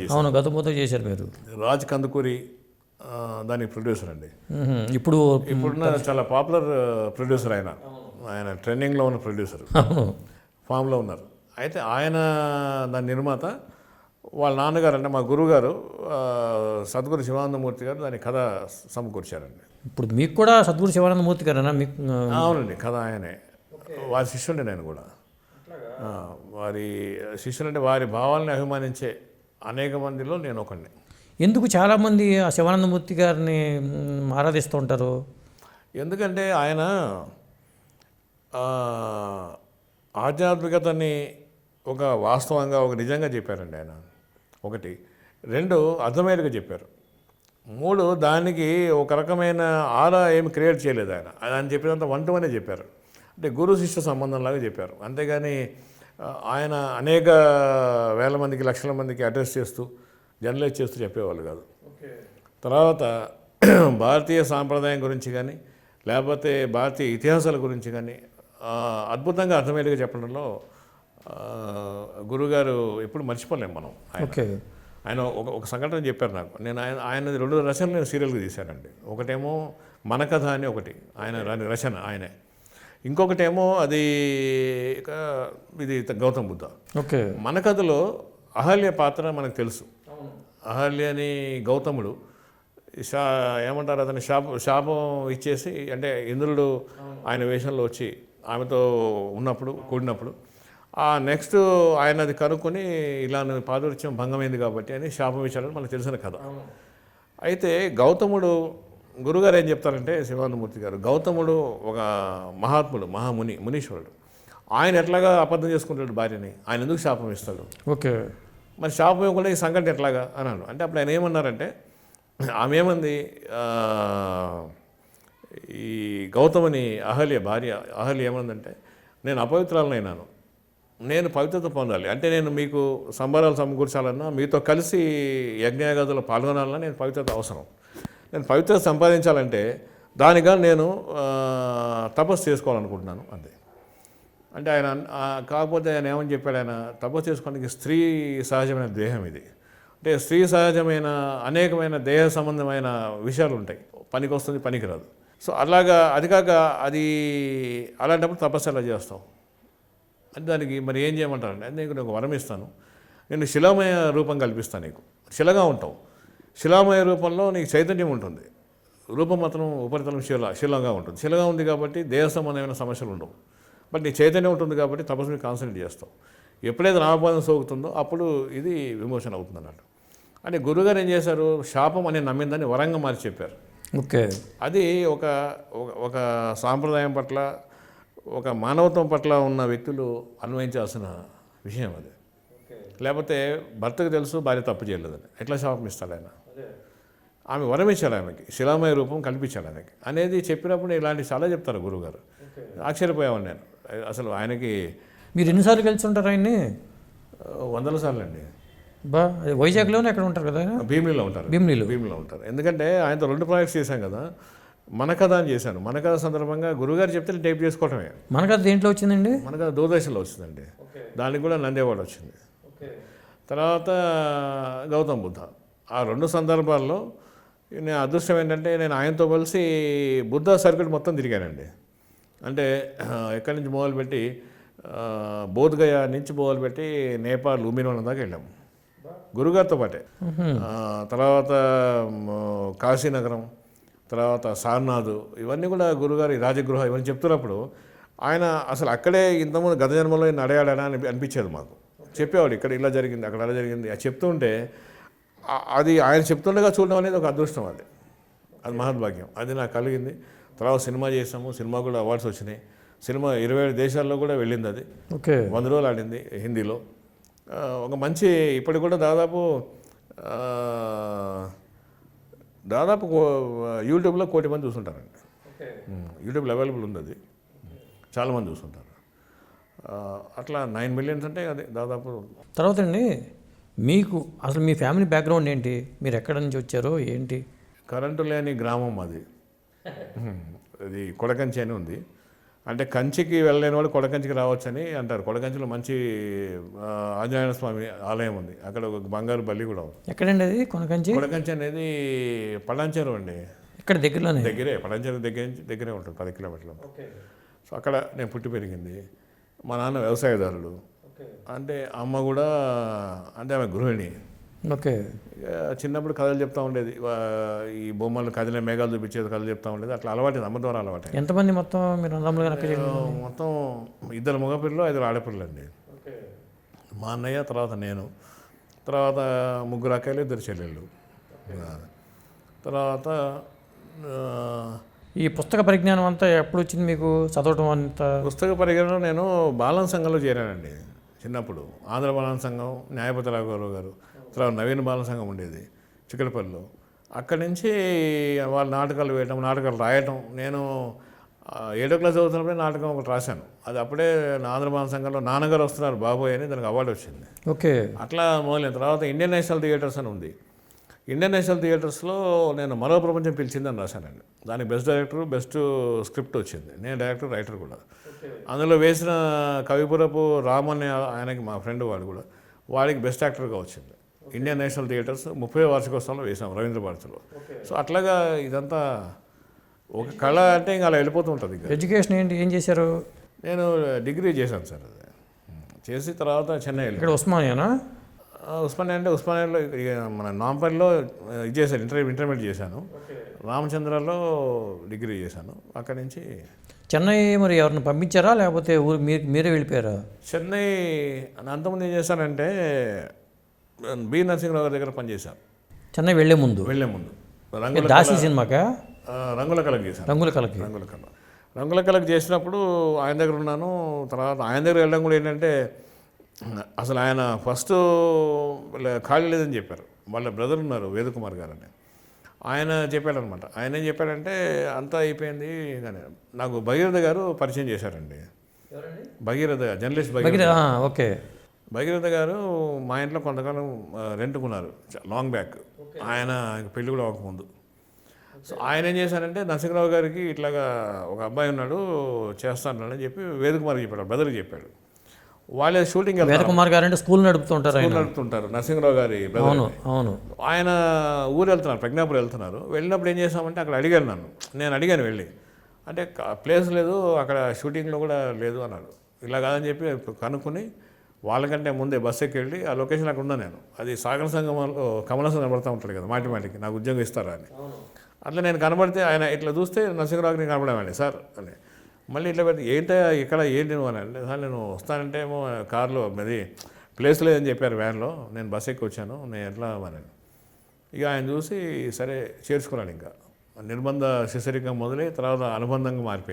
అవును గత మూత చేశారు మీరు. రాజ్ కందుకూరి దాని ప్రొడ్యూసర్ అండి. ఇప్పుడు ఇప్పుడున్న చాలా పాపులర్ ప్రొడ్యూసర్ ఆయన. ఆయన ట్రెండింగ్లో ఉన్న ప్రొడ్యూసర్ ఫామ్లో ఉన్నారు. అయితే ఆయన దాని నిర్మాత వాళ్ళ నాన్నగారు అంటే మా గురువుగారు సద్గురు శివానందమూర్తి గారు దాని కథ సమకూర్చారండి. ఇప్పుడు మీకు కూడా సద్గురు శివానందమూర్తి గారేనా? మీకు అవునండి కథ ఆయనే. వారి శిష్యుండి నేను కూడా. వారి శిష్యులు అంటే వారి భావాల్ని అభిమానించే అనేక మందిలో నేను ఒకడిని ఎందుకు చాలామంది ఆ శివానందమూర్తి గారిని ఆరాధిస్తూ ఉంటారు? ఎందుకంటే ఆయన ఆధ్యాత్మికతని ఒక వాస్తవంగా ఒక నిజంగా చెప్పారండి ఆయన. ఒకటి. రెండు అర్థమయ్యేట్టుగా చెప్పారు. మూడు దానికి ఒక రకమైన ఆరా ఏమి క్రియేట్ చేయలేదు ఆయన. ఆయన చెప్పినంత వన్ టు వనే చెప్పారు. అంటే గురు శిష్య సంబంధంలాగా చెప్పారు. అంతేగాని ఆయన అనేక వేల మందికి లక్షల మందికి అడ్రస్ చేస్తూ జర్నలైజ్ చేస్తూ చెప్పేవాళ్ళు కాదు. తర్వాత భారతీయ సాంప్రదాయం గురించి కానీ లేకపోతే భారతీయ ఇతిహాసాల గురించి కానీ అద్భుతంగా అర్థమయ్యేట్టుగా చెప్పడంలో గురుగారు ఎప్పుడు మర్చిపోలేం మనం. ఓకే. ఆయన ఒక ఒక సంఘటన చెప్పారు నాకు. నేను ఆయన ఆయన రెండు రచనలు నేను సీరియల్గా తీశానండి. ఒకటేమో మన కథ అని ఒకటి. ఆయన రచన ఆయనే. ఇంకొకటేమో అది ఇది గౌతమ్ బుద్ధ. ఓకే. మన కథలో అహల్య పాత్ర మనకు తెలుసు. అహల్యని గౌతముడు శా ఏమంటారు అతని శాపం శాపం ఇచ్చేసి అంటే ఇంద్రుడు ఆయన వేషంలో వచ్చి ఆమెతో ఉన్నప్పుడు కూడినప్పుడు ఆ నెక్స్ట్ ఆయన అది కనుక్కొని ఇలా పాదృత్యం భంగమైంది కాబట్టి అని శాపం ఇచ్చాడని మనకు తెలిసిన కథ. అయితే గౌతముడు గురుగారు ఏం చెప్తారంటే శివానందమూర్తి గారు గౌతముడు ఒక మహాత్ముడు మహాముని మునీశ్వరుడు. ఆయన ఎట్లాగా అబద్ధం చేసుకుంటాడు భార్యని? ఆయన ఎందుకు శాపం ఇస్తాడు? ఓకే. మరి శాపం ఇవ్వకుండా ఈ సంఘటన ఎట్లాగా? అన్నాను అంటే అప్పుడు ఆయన ఏమన్నారంటే ఆమె ఏమంది ఈ గౌతముని అహల్య భార్య అహల్య ఏమందంటే నేను అపవిత్రాలనైనాను. నేను పవిత్రత పొందాలి. అంటే నేను మీకు సంబరాలు సమకూర్చాలన్నా మీతో కలిసి యజ్ఞయాగాదులో పాల్గొనాలన్నా నేను పవిత్రత అవసరం. నేను పవిత్రత సంపాదించాలంటే దానిగా నేను తపస్సు చేసుకోవాలనుకుంటున్నాను అంతే. అంటే ఆయన కాకపోతే ఆయన ఏమని చెప్పాడు ఆయన తపస్సు చేసుకోవడానికి స్త్రీ సహజమైన దేహం ఇది. అంటే స్త్రీ సహజమైన అనేకమైన దేహ సంబంధమైన విషయాలు ఉంటాయి. పనికి వస్తుంది పనికి రాదు. సో అలాగా అది కాక అది అలాంటప్పుడు తపస్సు ఎలా చేస్తావు? అంటే దానికి మరి ఏం చేయమంటారంటే అంటే నీకు ఒక వరం ఇస్తాను. నేను శిలమయ రూపం కల్పిస్తాను నీకు. శిలగా ఉంటావు. శిలామయ రూపంలో నీకు చైతన్యం ఉంటుంది. రూపం మాత్రం ఉపరితలం శిల శిలంగా ఉంటుంది. శిలగా ఉంది కాబట్టి దేహ సంబంధమైన సమస్యలు ఉండవు. బట్ నీ చైతన్యం ఉంటుంది కాబట్టి తపస్సు మీద కాన్సన్ట్రేట్ చేస్తావు. ఎప్పుడైతే నామపాదం సోకుతుందో అప్పుడు ఇది విమోచన అవుతుంది అన్నట్టు. అంటే గురుగారు ఏం చేశారు? శాపం అనే నమ్మిందని వరంగా మార్చి చెప్పారు. ఓకే. అది ఒక ఒక- ఒక సాంప్రదాయం పట్ల ఒక మానవత్వం పట్ల ఉన్న వ్యక్తులు అన్వయించాల్సిన విషయం అది. లేకపోతే భర్తకు తెలుసు భార్య తప్పు చేయలేదని. ఎట్లా శాపం ఇస్తాడు ఆయన? ఆమె వరం ఇచ్చాడు ఆమెకి శిలామయ రూపం కల్పించాడు ఆయనకి అనేది చెప్పినప్పుడు ఇలాంటి చాలా చెప్తారు గురువుగారు ఆశ్చర్యపోయాను నేను. అసలు ఆయనకి మీరు ఎన్నిసార్లు కలిసి ఉంటారు ఆయన్ని? వందల సార్లు అండి బా అది వైజాగ్లోనే ఎక్కడ ఉంటారు కదా భీమిలిలో ఉంటారు. భీమిలిలో. భీమిలిలో ఉంటారు. ఎందుకంటే ఆయనతో రెండు ప్రాజెక్ట్స్ చేశాం కదా. మన కథ అని చేశాను. మన కథ సందర్భంగా గురుగారు చెప్తే టైప్ చేసుకోవటమే. మనకు అది దేంట్లో వచ్చిందండి? మన కథ దూరదర్శన్లో వచ్చిందండి. దానికి కూడా నంది అవార్డు వచ్చింది తర్వాత గౌతమ్ బుద్ధ. ఆ రెండు సందర్భాల్లో నేను అదృష్టం ఏంటంటే నేను ఆయనతో కలిసి బుద్ధ సర్క్యూట్ మొత్తం తిరిగానండి. అంటే ఎక్కడి నుంచి మొదలుపెట్టి బోధ్గయ నుంచి మొదలుపెట్టి నేపాల్ ఉమినవనం దాకా వెళ్ళాము గురుగారితో పాటే. తర్వాత కాశీనగరం తర్వాత సార్నాథ్ ఇవన్నీ కూడా గురుగారి రాజగృహ ఇవన్నీ చెప్తున్నప్పుడు ఆయన అసలు అక్కడే ఇంతకుముందు గత జన్మలో అడగాడనా అని అనిపించేది మాకు. చెప్పేవాడు ఇక్కడ ఇలా జరిగింది అక్కడ అలా జరిగింది. అది చెప్తుంటే అది ఆయన చెప్తుండగా చూడడం అనేది ఒక అదృష్టం అది. అది మహద్భాగ్యం. అది నాకు కలిగింది. తర్వాత సినిమా చేసాము. సినిమా కూడా అవార్డ్స్ వచ్చినాయి. సినిమా ఇరవై ఏడు దేశాల్లో కూడా వెళ్ళింది అది. ఓకే. వంద రోజులు ఆడింది హిందీలో. ఒక మంచి ఇప్పటికి కూడా దాదాపు దాదాపు కో- యూట్యూబ్లో కోటి మంది చూస్తుంటారండి. యూట్యూబ్లో అవైలబుల్ ఉంది అది. చాలామంది చూస్తుంటారు. అట్లా నైన్ మిలియన్స్ అంటే అది దాదాపు తర్వాత అండి మీకు అసలు మీ ఫ్యామిలీ బ్యాక్గ్రౌండ్ ఏంటి? మీరు ఎక్కడి నుంచి వచ్చారో ఏంటి? కరెంటు లేని గ్రామం అది అది కొడకంచి అని ఉంది. అంటే కంచికి వెళ్ళలేని వాడు కొడకంచికి రావచ్చని అంటారు. కొడకంచిలో మంచి ఆంజనేయ స్వామి ఆలయం ఉంది. అక్కడ ఒక బంగారు బల్లి కూడా ఉంది. ఎక్కడండి అది? కొనకంచి? కొడకంచి అనేది పడాంచెరు అండి. ఇక్కడ దగ్గరలోనే? దగ్గరే పడాంచెరు దగ్గర నుంచి దగ్గరే ఉంటుంది పది కిలోమీటర్లు. సో అక్కడ నేను పుట్టి పెరిగింది. మా నాన్న వ్యవసాయదారుడు. అంటే అమ్మ కూడా అంటే ఆమె గృహిణి. ఓకే. చిన్నప్పుడు కథలు చెప్తా ఉండేది. ఈ బొమ్మలు కదిలే మేఘాలు చూపించేది కథలు చెప్తా ఉండేది. అట్లా అలవాటు అమ్మ ద్వారా అలవాటు ఎంతమంది మొత్తం మీరు మొత్తం ఇద్దరు మగపిల్లలు ఐదుగురు ఆడపిల్లలు అండి మా అన్నయ్య తర్వాత నేను. తర్వాత ముగ్గురు అక్కలు ఇద్దరు చెల్లెళ్ళు. తర్వాత ఈ పుస్తక పరిజ్ఞానం అంతా ఎప్పుడు వచ్చింది మీకు? చదవటం అంతా? పుస్తక పరిగణలో నేను బాలన సంఘంలో చేరానండి. చిన్నప్పుడు ఆంధ్ర బాలన సంఘం న్యాయపతి రాఘవరావు గారు తర్వాత నవీన బాలన సంఘం ఉండేది చిక్కడపల్లిలో. అక్కడి నుంచి వాళ్ళ నాటకాలు వేయటం నాటకాలు రాయటం. నేను ఏడో క్లాస్ చదువుతున్నప్పుడే నాటకం ఒకటి రాశాను. అది అప్పుడే ఆంధ్ర బాలన సంఘంలో నాన్నగారు వస్తున్నారు బాబోయ్ అని దానికి అవార్డు వచ్చింది. ఓకే. అట్లా మొదలైన తర్వాత ఇండియన్ నేషనల్ థియేటర్స్ అని ఉంది. ఇండియన్ నేషనల్ థియేటర్స్లో నేను మరో ప్రపంచం పిలిచిందని రాశానండి. దానికి బెస్ట్ డైరెక్టర్ బెస్ట్ స్క్రిప్ట్ వచ్చింది. నేను డైరెక్టర్ రైటర్ కూడా. అందులో వేసిన కవిపురపు రామ్ అనే ఆయనకి మా ఫ్రెండ్ వాడు కూడా వాడికి బెస్ట్ యాక్టర్గా వచ్చింది. ఇండియన్ నేషనల్ థియేటర్స్ ముప్పై వార్షికోత్సవంలో వేసాం రవీంద్ర భారతిలో. సో అట్లాగా ఇదంతా ఒక కళ అంటే ఇంకా అలా వెళ్ళిపోతూ ఉంటుంది ఎడ్యుకేషన్ ఏంటి? ఏం చేశారు? నేను డిగ్రీ చేశాను సార్ అది. చేసి తర్వాత చెన్నై ఇక్కడ ఉస్మానియానా? ఉస్మానియా అంటే ఉస్మానియాలో మన నాంపల్లిలో ఇది చేశాను ఇంటర్ ఇంటర్మీడియట్ చేశాను. రామచంద్రలో డిగ్రీ చేశాను. అక్కడి నుంచి చెన్నై మరి ఎవరిని పంపించారా? లేకపోతే ఊరు మీరు మీరే వెళ్ళిపోయారా? చెన్నై అంతకుముందు ఏం చేశానంటే బి నరసింహరావు గారి దగ్గర పనిచేశాను చెన్నై వెళ్ళే ముందు? వెళ్ళే ముందు. రంగుల దాసి సినిమాకా? రంగుల కళకు చేశాను. రంగుల కలకి రంగుల కళ. రంగుల కళకు చేసినప్పుడు ఆయన దగ్గర ఉన్నాను. తర్వాత ఆయన దగ్గర వెళ్ళడం కూడా ఏంటంటే అసలు ఆయన ఫస్ట్ ఖాళీ లేదని చెప్పారు. వాళ్ళ బ్రదర్ ఉన్నారు వేదకుమార్ గారు అని ఆయన చెప్పాడనమాట. ఆయన ఏం చెప్పాడంటే అంతా అయిపోయింది కానీ నాకు భగీరథ గారు పరిచయం చేశారండి. Bhagiratha journalist Bhagiratha okay. Bhagiratha గారు మా ఇంట్లో కొంతకాలం రెంట్కున్నారు లాంగ్ బ్యాక్. ఆయన పెళ్ళి కూడా అవ్వకముందు. సో ఆయన ఏం చేశారంటే నరసింహరావు గారికి ఇట్లాగా ఒక అబ్బాయి ఉన్నాడు చేస్తానని చెప్పి వేదకుమార్ చెప్పాడు బ్రదర్కి చెప్పాడు. వాళ్ళే షూటింగ్ వెళ్తారు. వేదకుమార్ గారు అంటే స్కూల్ నడుపుతుంటారు ఆయన. నడుపుతుంటారు. నరసింహరావు గారి అవును అవును. ఆయన ఊరు వెళ్తున్నారు ప్రజ్ఞాపురం వెళ్తున్నారు. వెళ్ళినప్పుడు ఏం చేసామంటే అక్కడ అడిగాను నన్ను. నేను అడిగాను వెళ్ళి. అంటే ప్లేస్ లేదు అక్కడ షూటింగ్లో కూడా లేదు అన్నాడు. ఇలా కాదని చెప్పి కనుక్కొని వాళ్ళకంటే ముందే బస్ ఎక్కి వెళ్ళి ఆ లొకేషన్ అక్కడ ఉన్నా నేను. అది సాగర సంగమంలో కమలసం కనబడతా ఉంటాడు కదా మాటి మాటికి. నాకు ఉద్యోగం ఇస్తారా అని. అట్లా నేను కనబడితే ఆయన ఇట్లా చూస్తే నరసింహరావుకి నేను కనబడేవాడిని సార్ అని. మళ్ళీ ఇట్లా పెడితే ఏంటో ఇక్కడ ఏంటి నువ్వు అని సార్ నేను వస్తానంటే ఏమో కార్లో అది ప్లేస్ లేదని చెప్పారు వ్యాన్లో నేను బస్ ఎక్కి వచ్చాను. నేను ఎట్లా అని ఇక ఆయన చూసి సరే చేర్చుకున్నాను ఇంకా. నిర్బంధ శిశరికం మొదలై తర్వాత అనుబంధంగా మారిపోయింది